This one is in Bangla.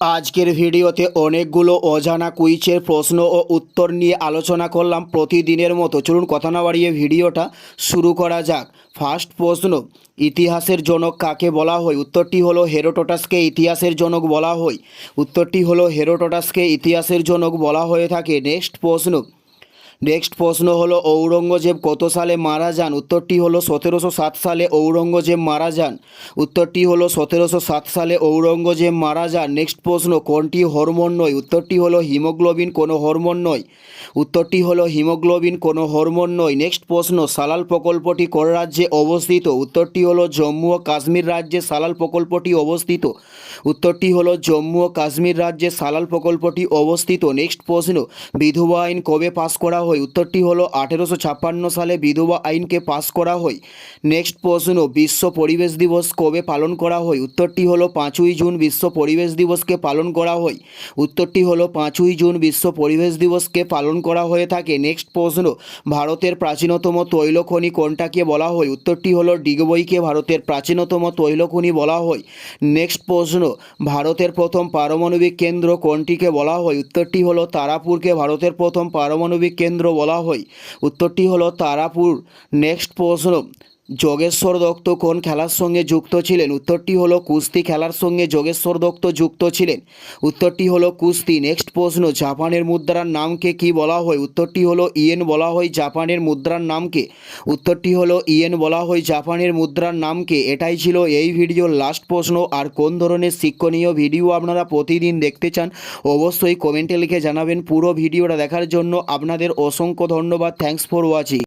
আজকের ভিডিওতে অনেকগুলো অজানা কুইচের প্রশ্ন ও উত্তর নিয়ে আলোচনা করলাম প্রতিদিনের মতো। চলুন কথা না বাড়িয়ে ভিডিওটা শুরু করা যাক। ফার্স্ট প্রশ্ন, ইতিহাসের জনক কাকে বলা হয়? উত্তরটি হলো হেরোটোটাসকে ইতিহাসের জনক বলা হয়। উত্তরটি হলো হেরোটোটাসকে ইতিহাসের জনক বলা হয়ে থাকে। নেক্সট প্রশ্ন নেক্সট প্রশ্ন হলো, ঔরঙ্গজেব কত সালে মারা যান? উত্তরটি হলো, সতেরোশো সাত সালে ঔরঙ্গজেব মারা যান। উত্তরটি হলো, সতেরোশো সাত সালে ঔরঙ্গজেব মারা যান। নেক্সট প্রশ্ন, কোনটি হরমোন নয়? উত্তরটি হলো, হিমোগ্লোবিন কোনো হরমোন নয়। উত্তরটি হলো, হিমোগ্লোবিন কোনো হরমোন নয়। নেক্সট প্রশ্ন, সালাল প্রকল্পটি কোন রাজ্যে অবস্থিত? উত্তরটি হলো, জম্মু ও কাশ্মীর রাজ্যে সালাল প্রকল্পটি অবস্থিত। উত্তরটি হলো জম্মু ও কাশ্মীর রাজ্যে সালাল প্রকল্পটি অবস্থিত। নেক্সট প্রশ্ন, বিধবা আইন কবে পাস করা হয়? উত্তরটি হলো আঠেরোশো ছাপ্পান্ন সালে বিধবা আইনকে পাস করা হয়। নেক্সট প্রশ্ন, বিশ্ব পরিবেশ দিবস কবে পালন করা হয়? উত্তরটি হলো পাঁচই জুন, বিশ্ব পরিবেশ দিবসকে পালন করা হয়। উত্তরটি হলো পাঁচই জুন, বিশ্ব পরিবেশ দিবসকে পালন করা হয়ে থাকে। নেক্সট প্রশ্ন, ভারতের প্রাচীনতম তৈলখনি কোনটাকে বলা হয়? উত্তরটি হলো ডিগবইকে ভারতের প্রাচীনতম তৈলখনি বলা হয়। নেক্সট প্রশ্ন ভারতের প্রথম পারমাণবিক কেন্দ্র কোনটিকে বলা হয়? উত্তরটি হলো তারাপুরকে ভারতের প্রথম পারমাণবিক কেন্দ্র বলা হয়। উত্তরটি হলো তারাপুর। নেক্সট প্রশ্ন। যোগেশ্বর দত্ত কোন খেলার সঙ্গে যুক্ত ছিলেন? উত্তরটি হলো কুস্তি খেলার সঙ্গে যোগেশ্বর দত্ত যুক্ত ছিলেন। উত্তরটি হলো কুস্তি। নেক্সট প্রশ্ন, জাপানের মুদ্রার নামকে কি বলা হয়? উত্তরটি হলো ইয়েন বলা হয় জাপানের মুদ্রার নামকে। উত্তরটি হলো ইয়েন বলা হয় জাপানের মুদ্রার নামকে। এটাই ছিল এই ভিডিওর লাস্ট প্রশ্ন। আর কোন ধরনের শিক্ষণীয় ভিডিও আপনারা প্রতিদিন দেখতে চান, অবশ্যই কমেন্টে লিখে জানাবেন। পুরো ভিডিওটা দেখার জন্য আপনাদের অসংখ্য ধন্যবাদ। Thanks for watching